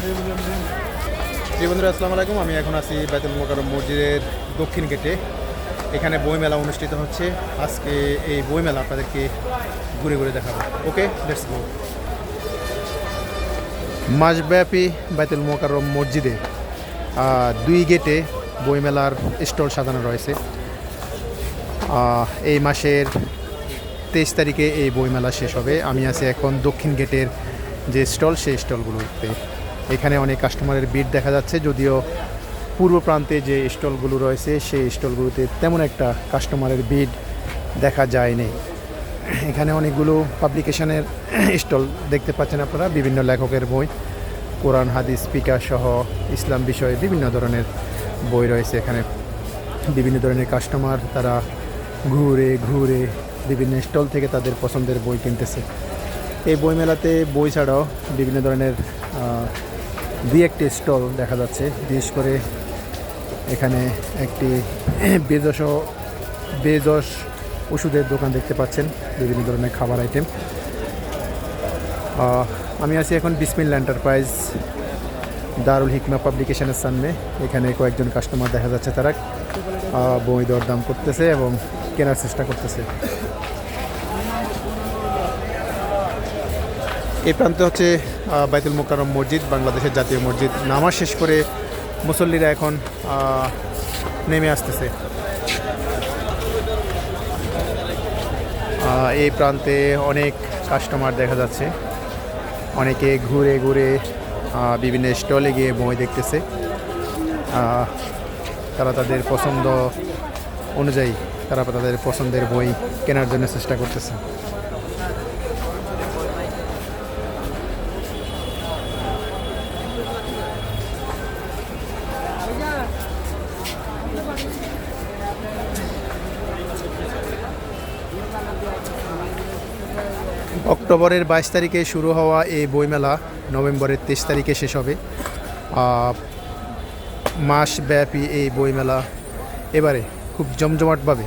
জি বন্ধুরা, আসসালামু আলাইকুম। আমি এখন আছি বাইতুল মোকারম মসজিদের দক্ষিণ গেটে। এখানে বইমেলা অনুষ্ঠিত হচ্ছে। আজকে এই বইমেলা আপনাদেরকে ঘুরে ঘুরে দেখাবো। ওকে লেটস গো মাসব্যাপী বাইতুল মোকারম মসজিদে দুই গেটে বইমেলার স্টল সাজানো রয়েছে। এই মাসের তেইশ তারিখে এই বইমেলা শেষ হবে। আমি আছি এখন দক্ষিণ গেটের যে স্টল, সেই স্টলগুলোতে। এখানে অনেক কাস্টমারের ভিড় দেখা যাচ্ছে, যদিও পূর্ব প্রান্তে যে স্টলগুলো রয়েছে, সেই স্টলগুলোতে তেমন একটা কাস্টমারের ভিড় দেখা যায়নি। এখানে অনেকগুলো পাবলিকেশনের স্টল দেখতে পাচ্ছেন আপনারা, বিভিন্ন লেখকের বই, কোরআন, হাদিস স্পিকার সহ ইসলাম বিষয়ে বিভিন্ন ধরনের বই রয়েছে এখানে। বিভিন্ন ধরনের কাস্টমার তারা ঘুরে ঘুরে বিভিন্ন স্টল থেকে তাদের পছন্দের বই কিনতেছে। এই বইমেলাতে বই ছাড়াও বিভিন্ন ধরনের দুই একটি স্টল দেখা যাচ্ছে। বিশেষ করে এখানে একটি বেজস বেজস ওষুধের দোকান দেখতে পাচ্ছেন, বিভিন্ন ধরনের খাবার আইটেম আমি আছি এখন বিসমিল্লা এন্টারপ্রাইজ দারুল হিকমা পাবলিকেশনের সামনে। এখানে কয়েকজন কাস্টমার দেখা যাচ্ছে তারা বই দরদাম করতেছে এবং কেনার চেষ্টা করতেছে। এই প্রান্তে হচ্ছে বাইতুল মোকারম মসজিদ, বাংলাদেশের জাতীয় মসজিদ। নামাজ শেষ করে মুসল্লিরা এখন নেমে আসতেছে। এই প্রান্তে অনেক কাস্টমার দেখা যাচ্ছে। অনেকে ঘুরে ঘুরে বিভিন্ন স্টলে গিয়ে বই দেখতেছে। তারা তাদের পছন্দ অনুযায়ী তারা তাদের পছন্দের বই কেনার জন্য চেষ্টা করতেছে। অক্টোবরের বাইশ তারিখে শুরু হওয়া এই বইমেলা নভেম্বরের তেইশ তারিখে শেষ হবে। মাসব্যাপী এই বইমেলা এবারে খুব জমজমাটভাবে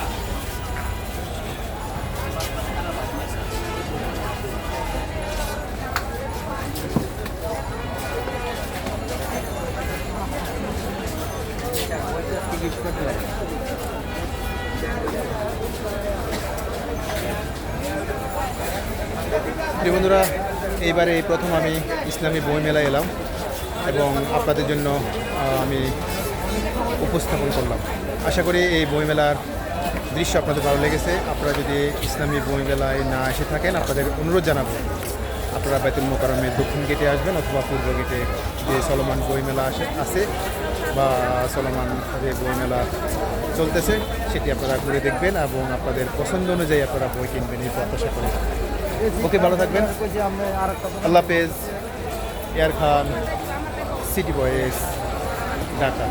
বন্ধুরা, এইবারে এই প্রথম আমি ইসলামী বই মেলায় এলাম এবং আপনাদের জন্য আমি উপস্থাপন করলাম। আশা করি এই বইমেলার দৃশ্য আপনাদের ভালো লেগেছে। আপনারা যদি ইসলামী বই মেলায় না এসে থাকেন, আপনাদের অনুরোধ জানাব, আপনারা বেতুল মোকারমে দক্ষিণ গেটে আসবেন অথবা পূর্ব গেটে যে চলমান বই মেলা আসে আছে বা চলমান বইমেলা বই মেলা চলতেছে, সেটি আপনারা ঘুরে দেখবেন এবং আপনাদের পছন্দ অনুযায়ী আপনারা বই কিনবেন, এই প্রত্যাশা করি। ওকে, ভালো থাকবেন। আল্লাহ page air Khan city boys Dhaka